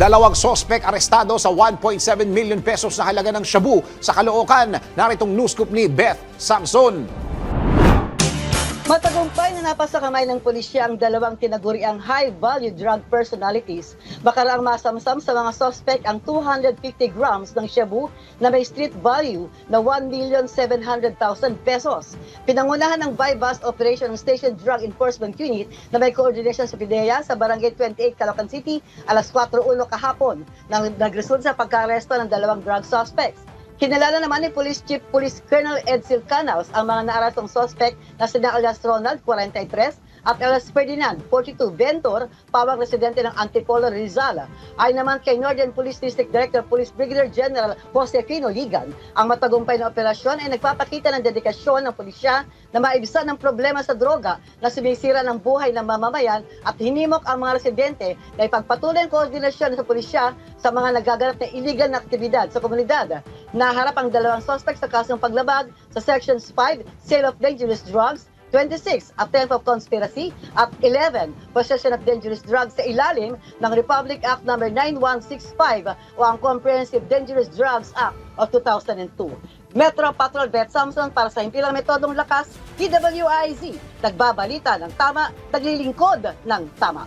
Dalawang sospek arestado sa 1.7 million pesos na halaga ng shabu sa Caloocan. Naritong news scoop ni Beth Samson. Matagumpay na napasa kamay ng pulisya ang dalawang tinaguriang high-value drug personalities. Makaraang masamsam sa mga suspect ang 250 grams ng shabu na may street value na 1,700,000 pesos. Pinangunahan ng bypass operation ng Station Drug Enforcement Unit na may coordination sa PIDEA sa Barangay 28, Caloocan City, alas 4.1 kahapon, nang nagresult sa pagkaresto ng dalawang drug suspects. Kinalala naman ni Police Chief Police Colonel Edsel Canaus ang mga naarastong suspect na sina alias Ronald, 43, at alias Ferdinand, 42, Ventor, pawang residente ng Antipolo, Rizal. Ay naman kay Northern Police District Director Police Brigadier General Josefino Ligan, ang matagumpay na operasyon ay nagpapakita ng dedikasyon ng pulisya na maibsan ang problema sa droga na sumisira ng buhay ng mamamayan at hinimok ang mga residente na ipagpatuloy ang koordinasyon sa pulisya sa mga nagaganap na illegal na aktibidad sa komunidad. Naharap ang dalawang suspect sa kasong paglabag sa Sections 5, Sale of Dangerous Drugs, 26, Attempt of Conspiracy, at 11, Possession of Dangerous Drugs sa ilalim ng Republic Act No. 9165 o ang Comprehensive Dangerous Drugs Act of 2002. Metro Patrol Beth Samson para sa Himpilang Metodong Lakas, TWIZ, nagbabalita ng tama, naglilingkod ng tama.